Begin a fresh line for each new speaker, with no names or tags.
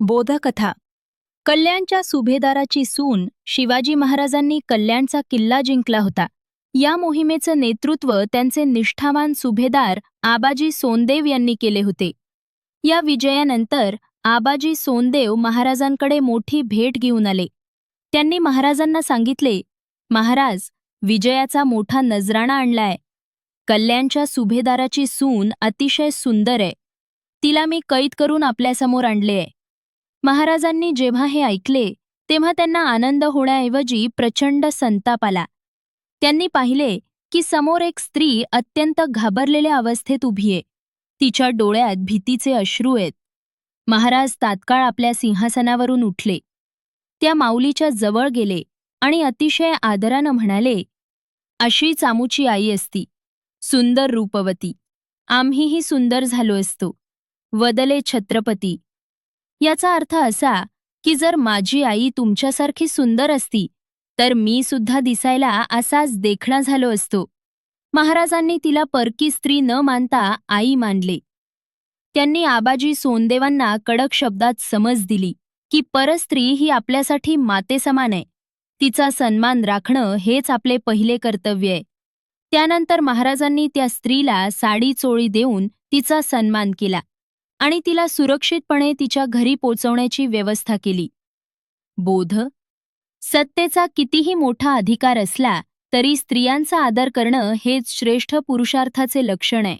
बोधकथा. कल्याणच्या सुभेदाराची सून शिवाजी महाराजांनी कल्याणचा किल्ला जिंकला होता. या मोहिमेचं नेतृत्व त्यांचे निष्ठावान सुभेदार आबाजी सोनदेव यांनी केले होते. या विजयानंतर आबाजी सोनदेव महाराजांकडे मोठी भेट घेऊन आले. त्यांनी महाराजांना सांगितले महाराज विजयाचा मोठा नजराणा आणलाय. कल्याणच्या सुभेदाराची सून अतिशय सुंदर आहे. तिला मी कैद करून आपल्यासमोर आणले आहे. महाराजांनी जेव्हा हे ऐकले तेव्हा त्यांना आनंद होण्याऐवजी प्रचंड संताप आला. त्यांनी पाहिले की समोर एक स्त्री अत्यंत घाबरलेल्या अवस्थेत उभीये तिच्या डोळ्यात भीतीचे अश्रू आहेत. महाराज तात्काळ आपल्या सिंहासनावरून उठले. त्या माऊलीच्या जवळ गेले आणि अतिशय आदरानं म्हणाले अशी चामूची आई असती. सुंदर रूपवती. आम्हीही सुंदर झालो असतो. वदले छत्रपती. याचा अर्थ असा की जर माझी आई तुमच्यासारखी सुंदर असती तर मी सुद्धा दिसायला असाच देखणा झालो असतो. महाराजांनी तिला परकी स्त्री न मानता आई मानले. त्यांनी आबाजी सोनदेवांना कडक शब्दात समज दिली की परस्त्री ही आपल्यासाठी मातेसमान आहे. तिचा सन्मान राखणं हेच आपले पहिले कर्तव्य आहे. त्यानंतर महाराजांनी त्या स्त्रीला साडी चोळी देऊन तिचा सन्मान केला. आणि तिला सुरक्षितपणे तिच्या घरी पोचवण्याची व्यवस्था केली. बोध? सत्तेचा कितीही मोठा अधिकार असला तरी स्त्रियांचा आदर करणं हेच श्रेष्ठ पुरुषार्थाचे लक्षण आहे.